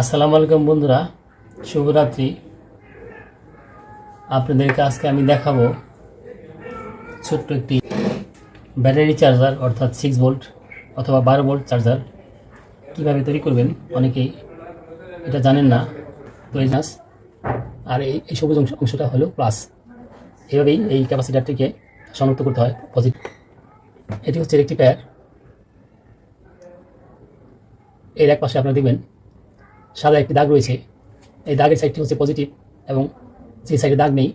আসসালামু আলাইকুম বন্ধুরা, শুভরাত্রি। আপনাদেরকে আজকে আমি দেখাবো ছোট্ট একটি ব্যাটারি চার্জার, অর্থাৎ সিক্স ভোল্ট অথবা বারো ভোল্ট চার্জার। কীভাবে তৈরি করবেন অনেকেই এটা জানেন না। তো এই আর এই এই সবুজ অংশ অংশটা হলো প্লাস এভাবেই এই ক্যাপাসিটারটিকে শনাক্ত করতে হয় পজিটিভ এটি হচ্ছে রেক্টিফায়ার এর এক পাশে আপনারা দেখবেন সাদা একটি দাগ রয়েছে। এই দাগের সাইডটি হচ্ছে পজিটিভ এবং যে সাইডে দাগ নেই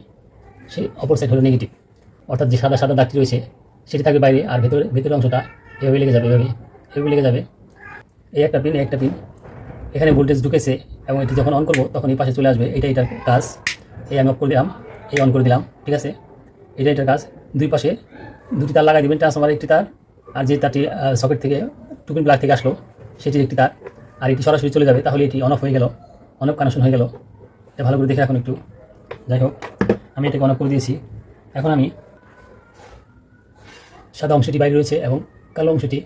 সেই অপর সাইড হলো নেগেটিভ অর্থাৎ যে সাদা সাদা দাগটি রয়েছে, সেটি থাকবে বাইরে আর ভেতরে, ভেতরের অংশটা এভাবে লেগে যাবে এভাবে এভাবে লেগে যাবে। এই একটা পিন একটা পিন এখানে ভোল্টেজ ঢুকেছে এবং এটি যখন অন করব, তখন এই পাশে চলে আসবে। এটা এটার কাজ। এই আমি অফ করে দিলাম, এই অন করে দিলাম, ঠিক আছে? এটা এটার কাজ। দুই পাশে দুটি তার লাগাই দেবেন ট্রান্সফার একটি তার, আর যে তারটি সকেট থেকে টুপিন প্লাগ থেকে আসলো, সেটির একটি তার। আর এটি সরাসরি চলে যাবে, তাহলে এটি অন অফ হয়ে গেল অন অফ কানেকশন হয়ে গেল। এটা ভালো করে দেখে এখন একটু। যাই হোক, আমি এটাকে অন অফ করে দিয়েছি। এখন আমি সাদা অংশটি বাইরে রয়েছে এবং কালো অংশটি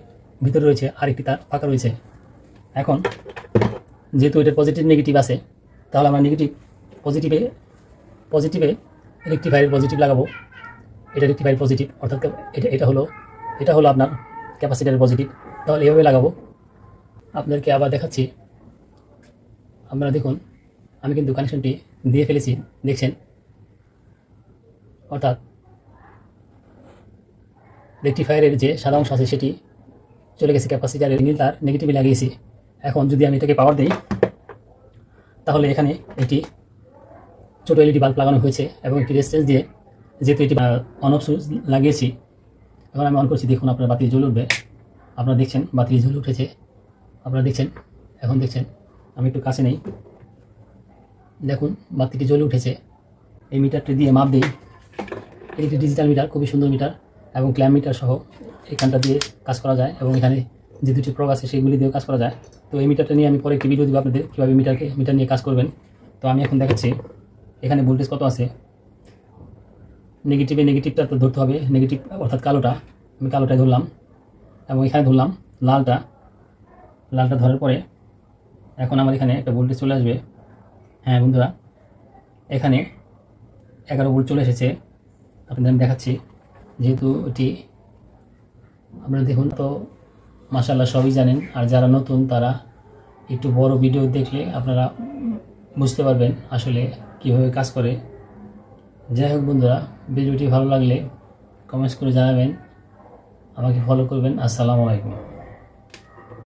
ভিতরে রয়েছে আর একটি তার ফাঁকা রয়েছে। এখন যেহেতু এটার পজিটিভ নেগেটিভ আছে, তাহলে আমরা নেগেটিভ পজিটিভে পজিটিভে রেক্টিফায়ারের পজিটিভ লাগাবো। এটা রেক্টিফায়ার পজিটিভ অর্থাৎ এটা এটা হলো এটা হলো আপনার ক্যাপাসিটারের পজিটিভ তাহলে এভাবে লাগাবো। আপনাদেরকে আবার দেখাচ্ছি। আপনারা দেখুন, আমি কিন্তু কানেকশনটি দিয়ে ফেলেছি, দেখছেন? অর্থাৎ রেক্টিফায়ারের যে সাদা অংশ আছে, সেটি চলে গেছে ক্যাপাসিটারের নীল তার নেগেটিভে লাগিয়েছি। এখন যদি আমি এটাকে পাওয়ার দিই, তাহলে এখানে একটি ছোটো এলইডি বাল্ব লাগানো হয়েছে এবং একটি রেজিস্ট্যান্স দিয়ে যেহেতু এটি অন অফ সুইচ লাগিয়েছি, এখন আমি অন করছি। দেখুন, আপনার বাতি জ্বলে উঠবে। আপনারা দেখছেন বাতি জ্বলে উঠেছে। আপনারা দেখছেন, এখন দেখছেন, আমি একটু কাছে নেই। দেখুন, বাতিটি জ্বলে উঠেছে। এই মিটারটি দিয়ে মাপ দিই। এটি একটি ডিজিটাল মিটার খুবই সুন্দর মিটার এবং ক্ল্যাম মিটার সহ এখানটা দিয়ে কাজ করা যায় এবং এখানে যে দুটি প্রোগ আছে, সেগুলি দিয়েও কাজ করা যায়। তো এই মিটারটা নিয়ে আমি পরে একটি ভিডিও দিব আপনাদের, কীভাবে মিটারকে মিটার নিয়ে কাজ করবেন। তো আমি এখন দেখাচ্ছি, এখানে ভোল্টেজ কত আছে? নেগেটিভে নেগেটিভটা তো ধরতে হবে। নেগেটিভ অর্থাৎ কালোটা, আমি কালোটাই ধরলাম এবং এখানে ধরলাম, লালটা লালটা ধরার পরে এখন আমার এখানে একটা ভোল্টেজ চলে আসবে। হ্যাঁ বন্ধুরা, এখানে এগারো ভোল্ট চলে এসেছে। আপনাদের আমি দেখাচ্ছি, যেহেতু এটি আপনারা দেখুন তো মাসাল্লাহ সবই জানেন। আর যারা নতুন, তারা একটু বড় ভিডিও দেখলে আপনারা বুঝতে পারবেন আসলে কীভাবে কাজ করে। যাই হোক বন্ধুরা, ভিডিওটি ভালো লাগলে কমেন্টস করে জানাবেন, আমাকে ফলো করবেন। আসসালামু আলাইকুম।